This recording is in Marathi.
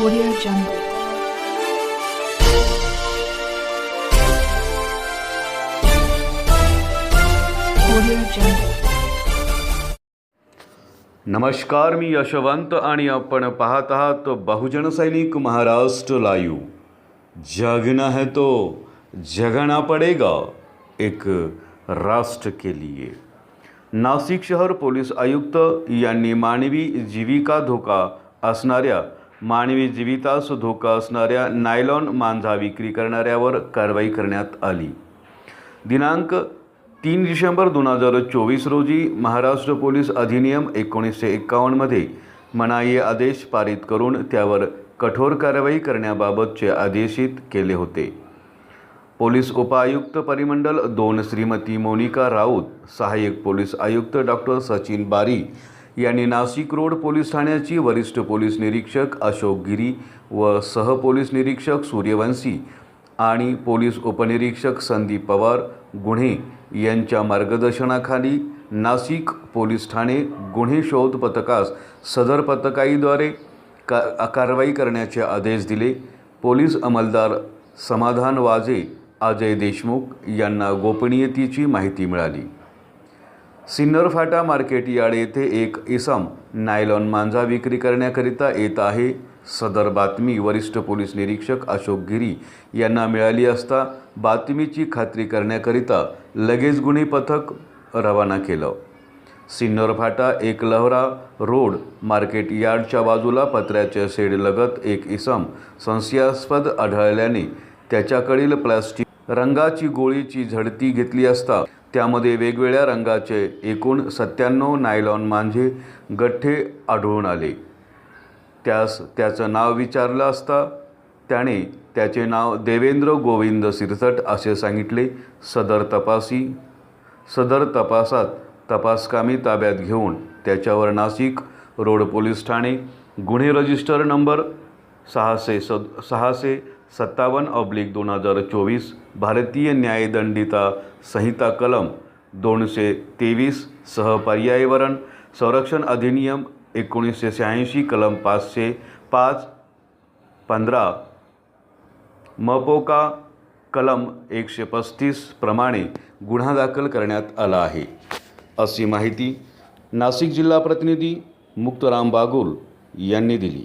Audio Jungle. Audio Jungle. नमस्कार मी यशवंत आणि आपण पाहत आहात बहुजन सैनिक महाराष्ट्र लाईव्ह जगना है तो जगना पडेगा, एक राष्ट्र के लिए नाशिक शहर पोलीस आयुक्त यांनी मानवी जीविका धोका असणाऱ्या मानवी जीवितास धोका असणाऱ्या नायलॉन मांजा विक्री करणाऱ्यावर कारवाई करण्यात आली. दिनांक तीन डिसेंबर दोन हजार चोवीस रोजी महाराष्ट्र पोलीस अधिनियम एकोणीसशे एक्कावन्नमध्ये मनाई आदेश पारित करून त्यावर कठोर कारवाई करण्याबाबतचे आदेशित केले होते. पोलीस उपायुक्त परिमंडल दोन श्रीमती मोनिका राऊत सहाय्यक पोलीस आयुक्त डॉक्टर सचिन बारी यांनी नाशिक रोड पोलीस ठाण्याची वरिष्ठ पोलीस निरीक्षक अशोक गिरी व सहपोलीस निरीक्षक सूर्यवंशी आणि पोलीस उपनिरीक्षक संदीप पवार गुन्हे यांच्या मार्गदर्शनाखाली नाशिक पोलीस ठाणे गुन्हे शोध पथकास सदर पथकाईद्वारे का कारवाई करण्याचे आदेश दिले. पोलीस अंमलदार समाधान वाजे अजय देशमुख यांना गोपनीयतेची माहिती मिळाली. सिन्नर फाटा मार्केट यार्ड येथे एक इसम नायलॉन मांजा विक्री करण्याकरिता येत आहे. सदर बातमी वरिष्ठ पोलीस निरीक्षक अशोक गिरी यांना मिळाली असता बातमीची खात्री करण्याकरिता लगेच गुन्हे पथक रवाना केलं. सिन्नर फाटा एक लहरा रोड मार्केट यार्डच्या बाजूला पत्र्याच्या शेडलगत एक इसम संशयास्पद आढळल्याने त्याच्याकडील प्लास्टिक रंगाची गोळीची झडती घेतली असता त्यामध्ये वेगवेगळ्या रंगाचे एकूण सत्त्याण्णव नायलॉन मांझे गठ्ठे आढळून आले. त्यास त्याचं नाव विचारलं असता त्याने त्याचे नाव देवेंद्र गोविंद सिरसट असे सांगितले. सदर तपासी सदर तपासात तपासकामी ताब्यात घेऊन त्याच्यावर नाशिक रोड पोलीस ठाणे गुन्हे रजिस्टर नंबर सहाशे सद सहाशे सत्तावन्न ऑब्लिक दोन हजार चोवीस भारतीय न्यायदंडिता संहिता कलम दोनशे तेवीस सह पर्यावरण संरक्षण अधिनियम एकोणीसशे शहाऐंशी कलम पाचशे पाच पंधरा मपोका कलम एकशे पस्तीस प्रमाणे गुन्हा दाखल करण्यात आला आहे. अशी माहिती नाशिक जिल्हा प्रतिनिधी मुक्तराम बागुल यांनी दिली.